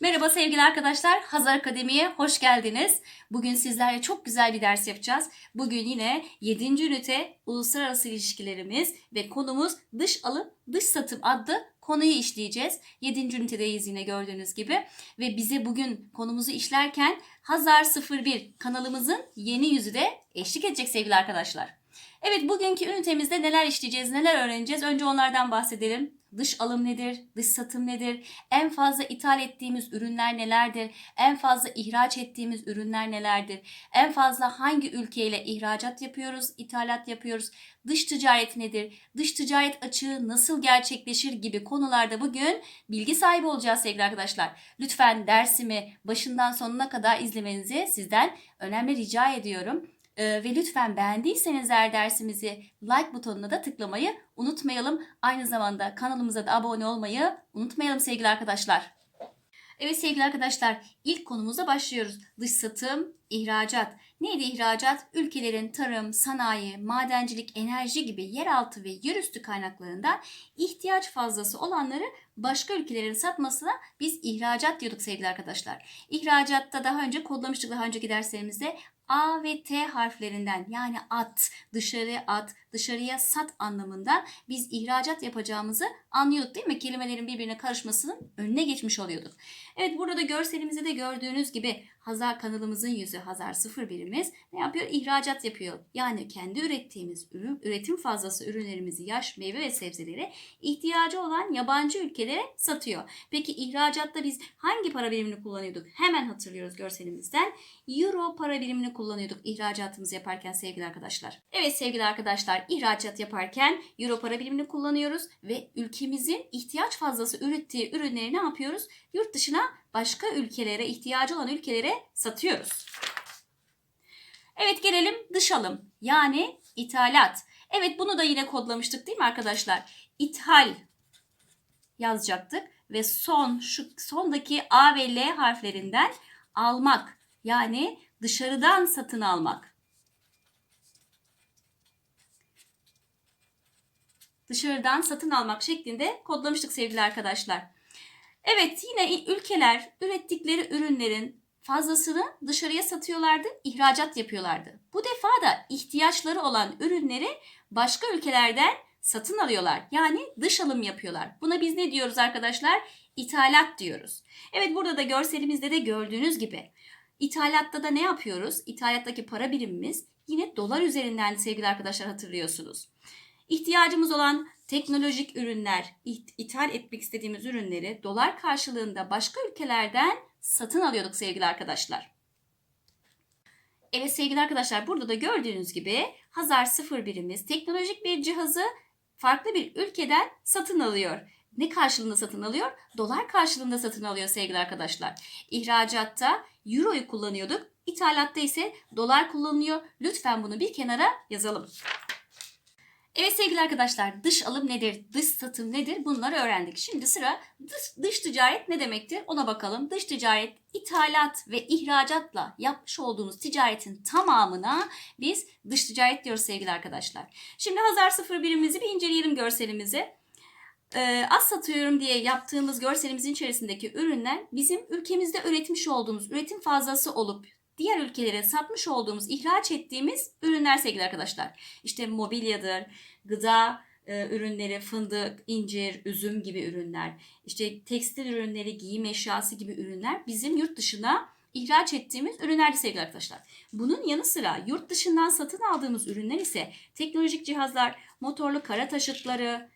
Merhaba sevgili arkadaşlar, Hazar Akademi'ye hoş geldiniz. Bugün sizlerle çok güzel bir ders yapacağız. Bugün yine 7. ünite uluslararası ilişkilerimiz ve konumuz dış alım, dış satım adlı konuyu işleyeceğiz. 7. ünitedeyiz yine gördüğünüz gibi. Ve bize bugün konumuzu işlerken Hazar 01 kanalımızın yeni yüzü de eşlik edecek sevgili arkadaşlar. Evet bugünkü ünitemizde neler işleyeceğiz, neler öğreneceğiz? Önce onlardan bahsedelim. Dış alım nedir? Dış satım nedir? En fazla ithal ettiğimiz ürünler nelerdir? En fazla ihraç ettiğimiz ürünler nelerdir? En fazla hangi ülkeyle ihracat yapıyoruz, ithalat yapıyoruz? Dış ticaret nedir? Dış ticaret açığı nasıl gerçekleşir gibi konularda bugün bilgi sahibi olacağız sevgili arkadaşlar. Lütfen dersimi başından sonuna kadar izlemenizi sizden önemli rica ediyorum. Ee, ve lütfen beğendiyseniz eğer dersimizi like butonuna da tıklamayı unutmayalım. Aynı zamanda kanalımıza da abone olmayı unutmayalım sevgili arkadaşlar. Evet sevgili arkadaşlar ilk konumuza başlıyoruz. Dış satım, ihracat. Neydi ihracat? Ülkelerin tarım, sanayi, madencilik, enerji gibi yeraltı ve yerüstü kaynaklarından ihtiyaç fazlası olanları başka ülkelerin satmasına biz ihracat diyorduk sevgili arkadaşlar. İhracatta daha önce kodlamıştık daha önceki derslerimizde A ve T harflerinden yani at, dışarı at, dışarıya sat anlamından biz ihracat yapacağımızı anlıyorduk değil mi? Kelimelerin birbirine karışmasının önüne geçmiş oluyorduk. Evet burada da görselimizde de gördüğünüz gibi Hazar kanalımızın yüzü Hazar 01'imiz ne yapıyor? İhracat yapıyor. Yani kendi ürettiğimiz ürün, üretim fazlası ürünlerimizi yaş meyve ve sebzeleri ihtiyacı olan yabancı ülkelere satıyor. Peki ihracatta biz hangi para birimini kullanıyorduk? Hemen hatırlıyoruz görselimizden. Euro para birimini kullanıyorduk ihracatımızı yaparken sevgili arkadaşlar. Evet sevgili arkadaşlar ihracat yaparken Euro para birimini kullanıyoruz ve ülkemizin ihtiyaç fazlası ürettiği ürünleri ne yapıyoruz? Yurt dışına başka ülkelere, ihtiyacı olan ülkelere satıyoruz. Evet gelelim dış alım yani ithalat. Evet bunu da yine kodlamıştık değil mi arkadaşlar? İthal yazacaktık ve son şu sondaki A ve L harflerinden almak yani dışarıdan satın almak. Dışarıdan satın almak şeklinde kodlamıştık sevgili arkadaşlar. Evet yine ülkeler ürettikleri ürünlerin fazlasını dışarıya satıyorlardı, ihracat yapıyorlardı. Bu defa da ihtiyaçları olan ürünleri başka ülkelerden satın alıyorlar. Yani dış alım yapıyorlar. Buna biz ne diyoruz arkadaşlar? İthalat diyoruz. Evet burada da görselimizde de gördüğünüz gibi İthalatta da ne yapıyoruz? İthalattaki para birimimiz yine dolar üzerinden sevgili arkadaşlar hatırlıyorsunuz. İhtiyacımız olan teknolojik ürünler, ithal etmek istediğimiz ürünleri dolar karşılığında başka ülkelerden satın alıyorduk sevgili arkadaşlar. Evet sevgili arkadaşlar burada da gördüğünüz gibi Hazar 01'imiz teknolojik bir cihazı farklı bir ülkeden satın alıyor. Ne karşılığında satın alıyor? Dolar karşılığında satın alıyor sevgili arkadaşlar. İhracatta Euro'yu kullanıyorduk. İthalatta ise dolar kullanılıyor. Lütfen bunu bir kenara yazalım. Evet sevgili arkadaşlar dış alım nedir, dış satım nedir bunları öğrendik. Şimdi sıra dış, dış ticaret ne demektir ona bakalım. Dış ticaret ithalat ve ihracatla yapmış olduğumuz ticaretin tamamına biz dış ticaret diyoruz sevgili arkadaşlar. Şimdi Hazar 01'imizi bir inceleyelim görselimizi. Ee, az satıyorum diye yaptığımız görselimizin içerisindeki ürünler bizim ülkemizde üretmiş olduğumuz üretim fazlası olup diğer ülkelere satmış olduğumuz, ihraç ettiğimiz ürünler sevgili arkadaşlar. İşte mobilyadır, gıda e, ürünleri, fındık, incir, üzüm gibi ürünler, işte tekstil ürünleri, giyim eşyası gibi ürünler bizim yurt dışına ihraç ettiğimiz ürünlerdi sevgili arkadaşlar. Bunun yanı sıra yurt dışından satın aldığımız ürünler ise teknolojik cihazlar, motorlu kara taşıtları,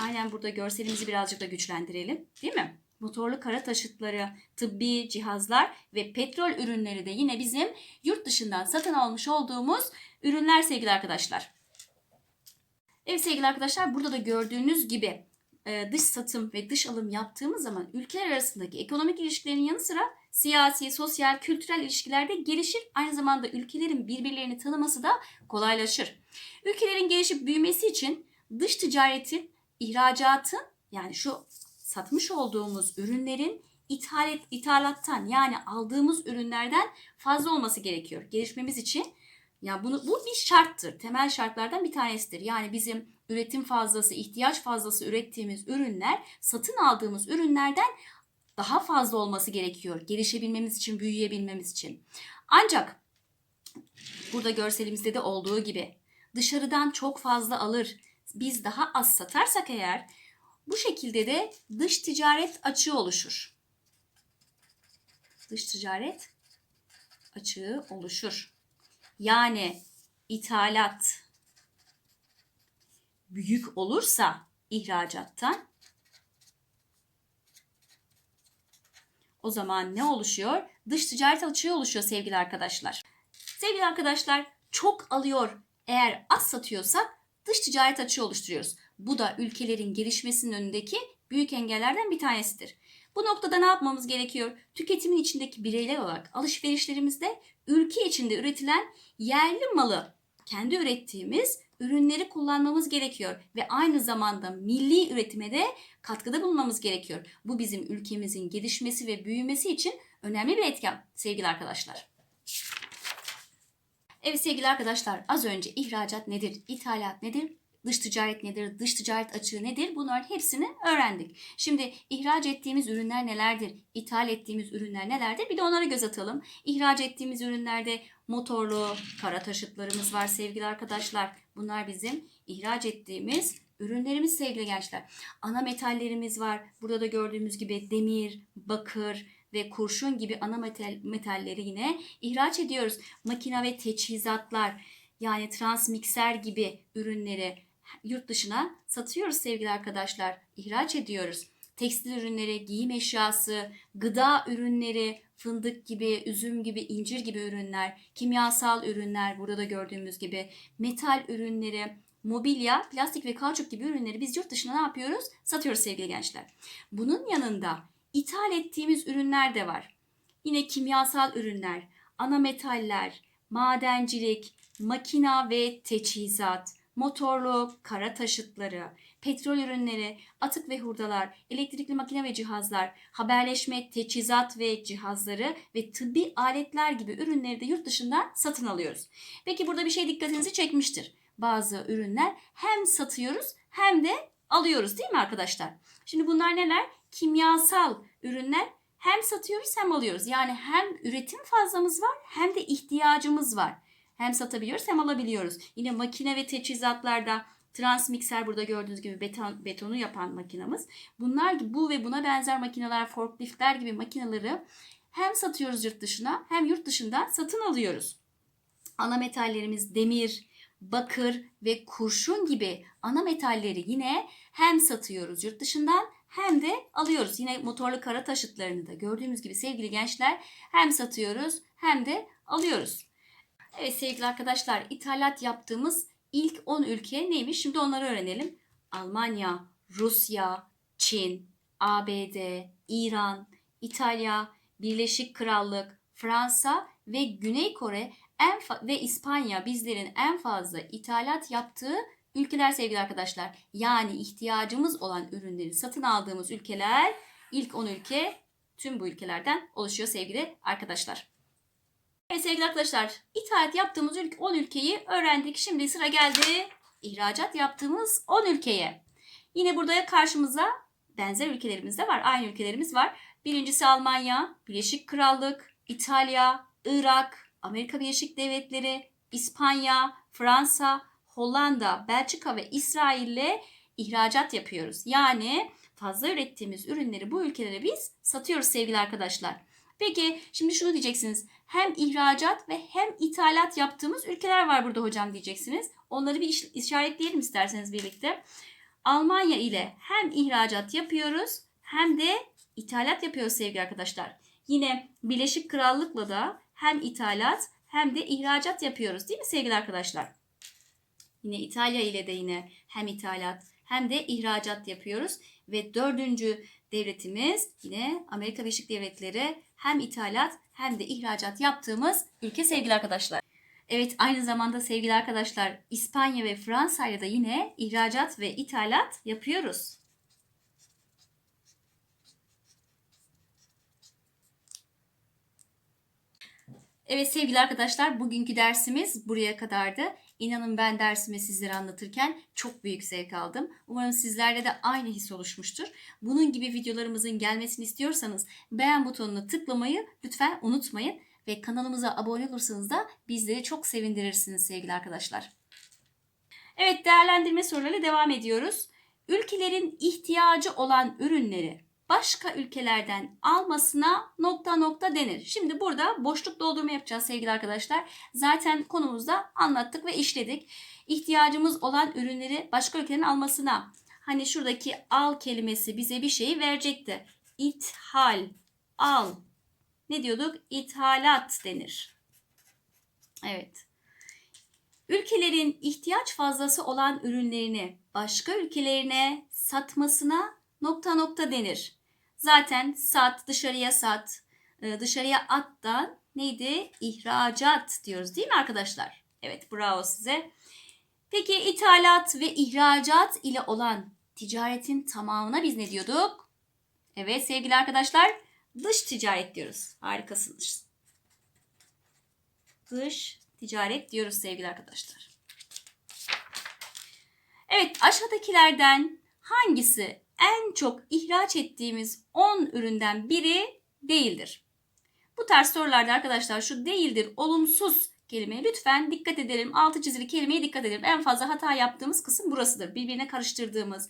aynen burada görselimizi birazcık da güçlendirelim değil mi? Motorlu kara taşıtları, tıbbi cihazlar ve petrol ürünleri de yine bizim yurt dışından satın almış olduğumuz ürünler sevgili arkadaşlar. Evet sevgili arkadaşlar burada da gördüğünüz gibi e, dış satım ve dış alım yaptığımız zaman ülkeler arasındaki ekonomik ilişkilerin yanı sıra siyasi, sosyal, kültürel ilişkilerde gelişir. Aynı zamanda ülkelerin birbirlerini tanıması da kolaylaşır. Ülkelerin gelişip büyümesi için dış ticaretin, ihracatın yani şu satmış olduğumuz ürünlerin ithal et, ithalattan yani aldığımız ürünlerden fazla olması gerekiyor. Gelişmemiz için ya bunu bu bir şarttır. Temel şartlardan bir tanesidir. Yani bizim üretim fazlası, ihtiyaç fazlası ürettiğimiz ürünler satın aldığımız ürünlerden daha fazla olması gerekiyor. Gelişebilmemiz için, büyüyebilmemiz için. Ancak burada görselimizde de olduğu gibi dışarıdan çok fazla alır. Biz daha az satarsak eğer bu şekilde de dış ticaret açığı oluşur. Dış ticaret açığı oluşur. Yani ithalat büyük olursa ihracattan o zaman ne oluşuyor? Dış ticaret açığı oluşuyor sevgili arkadaşlar. Sevgili arkadaşlar çok alıyor eğer az satıyorsak dış ticaret açığı oluşturuyoruz. Bu da ülkelerin gelişmesinin önündeki büyük engellerden bir tanesidir. Bu noktada ne yapmamız gerekiyor? Tüketimin içindeki bireyler olarak alışverişlerimizde ülke içinde üretilen yerli malı kendi ürettiğimiz ürünleri kullanmamız gerekiyor ve aynı zamanda milli üretime de katkıda bulunmamız gerekiyor. Bu bizim ülkemizin gelişmesi ve büyümesi için önemli bir etken sevgili arkadaşlar. Evet sevgili arkadaşlar az önce ihracat nedir, ithalat nedir, dış ticaret nedir, dış ticaret açığı nedir bunların hepsini öğrendik. Şimdi ihraç ettiğimiz ürünler nelerdir, ithal ettiğimiz ürünler nelerdir bir de onlara göz atalım. İhraç ettiğimiz ürünlerde motorlu kara taşıtlarımız var sevgili arkadaşlar. Bunlar bizim ihraç ettiğimiz ürünlerimiz sevgili gençler. Ana metallerimiz var. Burada da gördüğümüz gibi demir, bakır, ve kurşun gibi ana metal, metalleri yine ihraç ediyoruz. Makine ve teçhizatlar yani transmikser gibi ürünleri yurt dışına satıyoruz sevgili arkadaşlar. İhraç ediyoruz. Tekstil ürünleri, giyim eşyası, gıda ürünleri, fındık gibi, üzüm gibi, incir gibi ürünler, kimyasal ürünler burada da gördüğümüz gibi, metal ürünleri, mobilya, plastik ve kauçuk gibi ürünleri biz yurt dışına ne yapıyoruz? Satıyoruz sevgili gençler. Bunun yanında ithal ettiğimiz ürünler de var. Yine kimyasal ürünler, ana metaller, madencilik, makina ve teçhizat, motorlu kara taşıtları, petrol ürünleri, atık ve hurdalar, elektrikli makine ve cihazlar, haberleşme, teçhizat ve cihazları ve tıbbi aletler gibi ürünleri de yurt dışından satın alıyoruz. Peki burada bir şey dikkatinizi çekmiştir. Bazı ürünler hem satıyoruz hem de alıyoruz değil mi arkadaşlar? Şimdi bunlar neler? Kimyasal ürünler hem satıyoruz hem alıyoruz. Yani hem üretim fazlamız var hem de ihtiyacımız var. Hem satabiliyoruz hem alabiliyoruz. Yine makine ve teçhizatlarda transmikser burada gördüğünüz gibi beton, betonu yapan makinamız. Bunlar bu ve buna benzer makineler, forkliftler gibi makineleri hem satıyoruz yurt dışına hem yurt dışından satın alıyoruz. Ana metallerimiz demir, bakır ve kurşun gibi ana metalleri yine hem satıyoruz yurt dışından hem de alıyoruz. Yine motorlu kara taşıtlarını da gördüğümüz gibi sevgili gençler hem satıyoruz hem de alıyoruz. Evet sevgili arkadaşlar ithalat yaptığımız ilk 10 ülke neymiş? Şimdi onları öğrenelim. Almanya, Rusya, Çin, ABD, İran, İtalya, Birleşik Krallık, Fransa ve Güney Kore en ve İspanya bizlerin en fazla ithalat yaptığı ülkeler sevgili arkadaşlar. Yani ihtiyacımız olan ürünleri satın aldığımız ülkeler ilk 10 ülke tüm bu ülkelerden oluşuyor sevgili arkadaşlar. Evet sevgili arkadaşlar ithalat yaptığımız 10 ülkeyi öğrendik. Şimdi sıra geldi ihracat yaptığımız 10 ülkeye. Yine burada karşımıza benzer ülkelerimiz de var. Aynı ülkelerimiz var. Birincisi Almanya, Birleşik Krallık, İtalya, Irak, Amerika Birleşik Devletleri, İspanya, Fransa, Hollanda, Belçika ve İsrail ile ihracat yapıyoruz. Yani fazla ürettiğimiz ürünleri bu ülkelere biz satıyoruz sevgili arkadaşlar. Peki şimdi şunu diyeceksiniz. Hem ihracat ve hem ithalat yaptığımız ülkeler var burada hocam diyeceksiniz. Onları bir işaretleyelim isterseniz birlikte. Almanya ile hem ihracat yapıyoruz hem de ithalat yapıyoruz sevgili arkadaşlar. Yine Birleşik Krallık'la da hem ithalat hem de ihracat yapıyoruz değil mi sevgili arkadaşlar? Yine İtalya ile de yine hem ithalat hem de ihracat yapıyoruz. Ve dördüncü devletimiz yine Amerika Birleşik Devletleri hem ithalat hem de ihracat yaptığımız ülke sevgili arkadaşlar. Evet aynı zamanda sevgili arkadaşlar İspanya ve Fransa'ya da yine ihracat ve ithalat yapıyoruz. Evet sevgili arkadaşlar bugünkü dersimiz buraya kadardı. İnanın ben dersimi sizlere anlatırken çok büyük zevk aldım. Umarım sizlerde de aynı his oluşmuştur. Bunun gibi videolarımızın gelmesini istiyorsanız beğen butonuna tıklamayı lütfen unutmayın. Ve kanalımıza abone olursanız da bizleri çok sevindirirsiniz sevgili arkadaşlar. Evet değerlendirme sorularıyla devam ediyoruz. Ülkelerin ihtiyacı olan ürünleri başka ülkelerden almasına nokta nokta denir. Şimdi burada boşluk doldurma yapacağız sevgili arkadaşlar. Zaten konumuzda anlattık ve işledik. İhtiyacımız olan ürünleri başka ülkelerin almasına. Hani şuradaki al kelimesi bize bir şeyi verecekti. İthal, al. Ne diyorduk? İthalat denir. Evet. Ülkelerin ihtiyaç fazlası olan ürünlerini başka ülkelerine satmasına nokta nokta denir. Zaten sat, dışarıya sat, e, dışarıya attan neydi? İhracat diyoruz değil mi arkadaşlar? Evet bravo size. Peki ithalat ve ihracat ile olan ticaretin tamamına biz ne diyorduk? Evet sevgili arkadaşlar dış ticaret diyoruz. Harikasınız. Dış ticaret diyoruz sevgili arkadaşlar. Evet aşağıdakilerden hangisi en çok ihraç ettiğimiz 10 üründen biri değildir? Bu tarz sorularda arkadaşlar şu değildir olumsuz kelimeye lütfen dikkat edelim. Altı çizili kelimeye dikkat edelim. En fazla hata yaptığımız kısım burasıdır. Birbirine karıştırdığımız,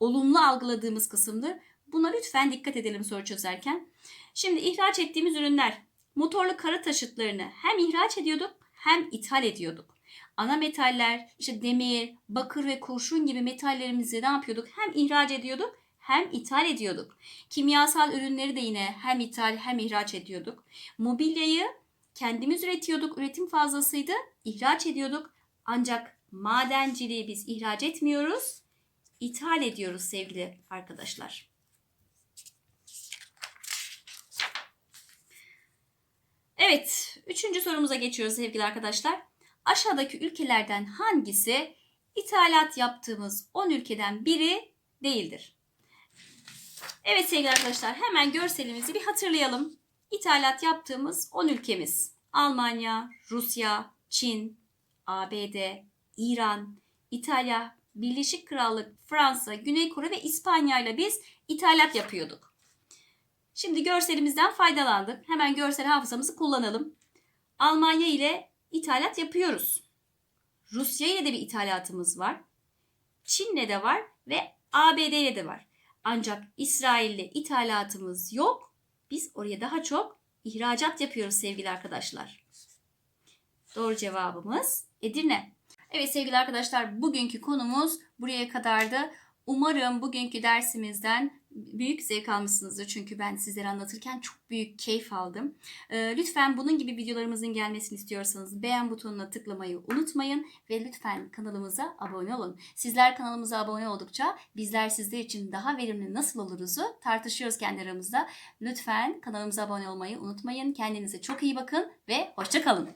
olumlu algıladığımız kısımdır. Buna lütfen dikkat edelim soru çözerken. Şimdi ihraç ettiğimiz ürünler motorlu kara taşıtlarını hem ihraç ediyorduk hem ithal ediyorduk. Ana metaller, işte demir, bakır ve kurşun gibi metallerimizi ne yapıyorduk? Hem ihraç ediyorduk hem ithal ediyorduk. Kimyasal ürünleri de yine hem ithal hem ihraç ediyorduk. Mobilyayı kendimiz üretiyorduk. Üretim fazlasıydı. ihraç ediyorduk. Ancak madenciliği biz ihraç etmiyoruz. ithal ediyoruz sevgili arkadaşlar. Evet, üçüncü sorumuza geçiyoruz sevgili arkadaşlar. Aşağıdaki ülkelerden hangisi ithalat yaptığımız 10 ülkeden biri değildir? Evet sevgili arkadaşlar hemen görselimizi bir hatırlayalım. İthalat yaptığımız 10 ülkemiz. Almanya, Rusya, Çin, ABD, İran, İtalya, Birleşik Krallık, Fransa, Güney Kore ve İspanya ile biz ithalat yapıyorduk. Şimdi görselimizden faydalandık. Hemen görsel hafızamızı kullanalım. Almanya ile ithalat yapıyoruz. Rusya ile de bir ithalatımız var. Çin'le de var ve ABD ile de var. Ancak İsrail'le ithalatımız yok. Biz oraya daha çok ihracat yapıyoruz sevgili arkadaşlar. Doğru cevabımız Edirne. Evet sevgili arkadaşlar bugünkü konumuz buraya kadardı. Umarım bugünkü dersimizden büyük zevk almışsınızdır. Çünkü ben sizlere anlatırken çok büyük keyif aldım. Ee, lütfen bunun gibi videolarımızın gelmesini istiyorsanız beğen butonuna tıklamayı unutmayın. Ve lütfen kanalımıza abone olun. Sizler kanalımıza abone oldukça bizler sizler için daha verimli nasıl oluruzu tartışıyoruz kendi aramızda. Lütfen kanalımıza abone olmayı unutmayın. Kendinize çok iyi bakın ve hoşçakalın.